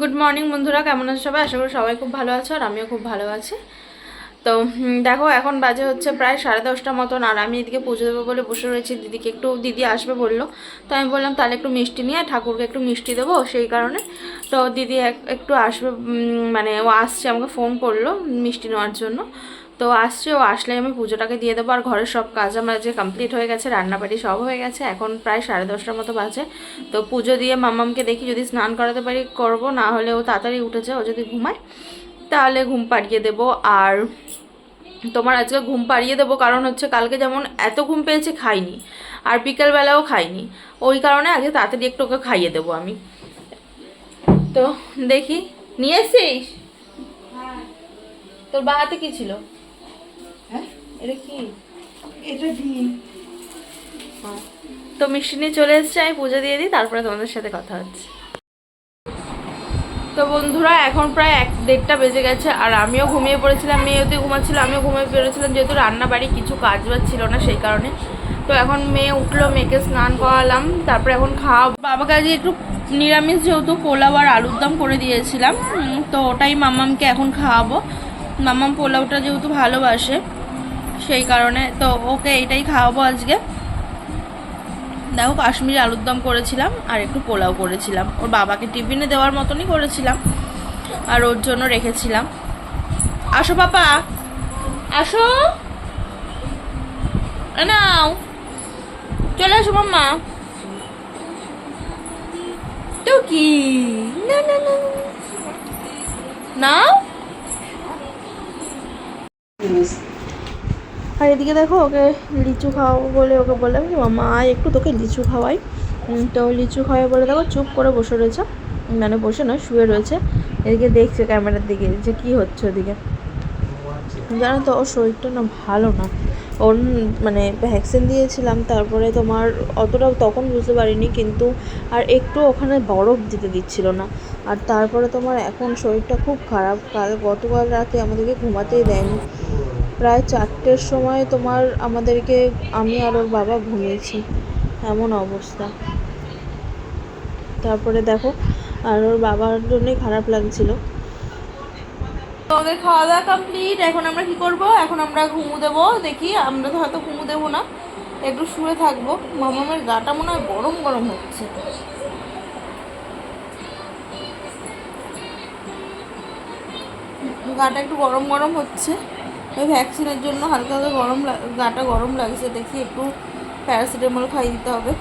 Good morning বন্ধুরা। কেমন আছো সবাই? আশা করি সবাই খুব ভালো আছো আর আমিও খুব ভালো আছি। তো দেখো, এখন বাজে হচ্ছে প্রায় সাড়ে দশটা মতন আর আমি এদিকে পুজো দেবো বলে বসে রয়েছি। দিদিকে একটু, দিদি আসবে বলল। তো আমি বললাম, তাহলে একটু মিষ্টি নিয়ে ঠাকুরকে একটু মিষ্টি দেবো সেই কারণে। তো দিদি এক- একটু আসবে মানে ও আসছে, আমাকে ফোন করল মিষ্টি নেওয়ার জন্য। তো আসছে ও আসলে আমি পুজোটাকে দিয়ে দেবো। আর ঘরের সব কাজ আমার যে কমপ্লিট হয়ে গেছে রান্নাবাড়ি সব হয়ে গেছে এখন প্রায় সাড়ে দশটার মতো বাজে। তো পুজো দিয়ে মামামকে দেখি যদি স্নান করাতে পারি করব। না হলে ও তাড়াতাড়ি উঠেছে ও যদি ঘুমায় তাহলে ঘুম পাড়িয়ে দেবো। আর তোমার আজকে ঘুম পাড়িয়ে দেবো কারণ হচ্ছে কালকে যেমন এত ঘুম পেয়েছে খাইনি আর বিকেলবেলাও খাইনি। ওই কারণে আজকে তাড়াতাড়ি একটু ওকে খাইয়ে দেবো আমি। তো দেখি নিয়ে এসছিস? তোর বা হাতে কি ছিল? হ্যাঁ? এটা কি? এটা ডিম। তো মিষ্টি নিয়ে চলে এসছে আমি পুজো দিয়ে দিই তারপরে তোমাদের সাথে কথা হচ্ছে। তো বন্ধুরা এখন প্রায় এক দেড়টা বেজে গেছে আর আমিও ঘুমিয়ে পড়েছিলাম মেয়ে যদি ঘুমাচ্ছিল আমিও ঘুমিয়ে পড়েছিলাম যেহেতু রান্না বাড়ি কিছু কাজ বাজ ছিল না সেই কারণে। তো এখন মেয়ে উঠল মেয়েকে স্নান করালাম তারপরে এখন খাওয়া বাবাকে আজকে একটু নিরামিষ যেহেতু পোলাও আর আলুর দম করে দিয়েছিলাম তো ওটাই মামামকে এখন খাওয়াবো। মামাম পোলাওটা যেহেতু ভালোবাসে। সেই কারণে তো ওকে এটাই খাওয়াবো আজকে। দেখো, কাশ্মীরি আলুর দম করেছিলাম আর একটু পোলাও করেছিলাম। ওর বাবাকে টিফিনে দেওয়ার মতনই করেছিলাম আর ওর জন্য রেখেছিলাম। আসো, পাপা। আসো। নাও। চলে আসো, মাম্মা। তো কি? না না না। নাও। আর এদিকে দেখো ওকে লিচু খাওয়াবো বলে ওকে বললাম কি আয় একটু তোকে লিচু খাওয়াই। তো লিচু খাওয়াই বলে, দেখো, চুপ করে বসে রয়েছে। মানে বসে নয়, শুয়ে রয়েছে। এদিকে দেখছে ক্যামেরার দিকে যে কি হচ্ছে ওদিকে। জানো তো, ওর শরীরটা না ভালো না। ওর মানে ভ্যাকসিন দিয়েছিলাম, তারপরে তোমার অতটাও তখন বুঝতে পারিনি, কিন্তু আর একটু ওখানে বরফ দিতে দিচ্ছিল না। আর তারপরে তোমার এখন শরীরটা খুব খারাপ। কাল গতকাল রাতে আমাদেরকে ঘুমাতেই দেয়নি। প্রায় চারটের সময় তোমার আমাদেরকে, আমি আর ওর বাবা ঘুমিয়েছি। এমন অবস্থা। তারপরে দেখো, আর ওর বাবার জন্যই খারাপ লাগছিল। আমাদের খাওয়া দাওয়া কমপ্লিট এখন আমরা কি করব? এখন আমরা ঘুমু দেবো। দেখি, আমরা তো হয়তো ঘুমু দেবো না। একটু শুয়ে থাকব। মামামের গাটা মনে হয় গরম গরম হচ্ছে। গাটা একটু গরম গরম হচ্ছে। ওই ভ্যাকসিনের জন্য হালকা হালকা গরম গাটা গরম লাগছে, দেখি একটু প্যারাসিটামল খাইয়ে দিতে হবে।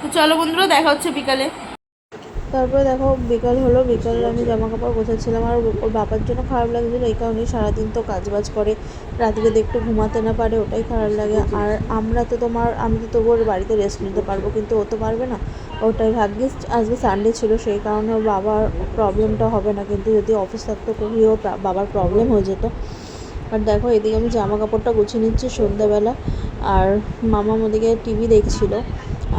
তো চলো বন্ধুরা, দেখা হচ্ছে বিকালে। তারপরে দেখো বিকাল হলো, বিকালে আমি জামা কাপড় গোছাচ্ছিলাম আর ওর বাবার জন্য খারাপ লাগছিল, এই কারণেই সারাদিন তো কাজ বাজ করে যদি একটু ঘুমাতে না পারে, ওটাই খারাপ লাগে। আর আমরা তো তোমার, আমি তো তবু ওর বাড়িতে রেস্ট নিতে পারব, কিন্তু ও তো পারবে না। ওটাই ভাগ্যিস আজকে সানডে ছিল, সেই কারণে ওর বাবার প্রবলেমটা হবে না, কিন্তু যদি অফিস থাকতো খুবই ওর বাবার প্রবলেম হয়ে যেত। আর দেখো এদিকে আমি জামা কাপড়টা গুছিয়ে নিচ্ছি সন্ধ্যাবেলা, আর মামা ওদিকে টিভি দেখছিল।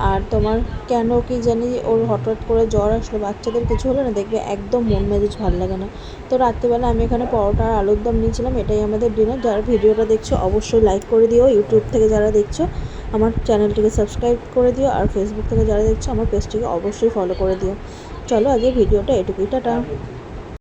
আর তোমার কেন কি জানি ওর হঠাৎ করে জ্বর আসলো, বাচ্চাদের কিছু হলো না দেখবে একদম মন মেজাজ ভালো লাগে না। তো রাত্রিবেলা আমি এখানে পরোটা আর আলুর দম নিয়েছিলাম, এটাই আমাদের ডিনার যারা ভিডিওটা দেখছ অবশ্যই লাইক করে দিও ইউটিউব থেকে যারা দেখছ, আমার চ্যানেলটিকে সাবস্ক্রাইব করে দিও আর ফেসবুক থেকে যারা দেখছ, আমার পেজটিকে অবশ্যই ফলো করে দিও। চলো আজকে ভিডিওটা এটুকুই, টাটা।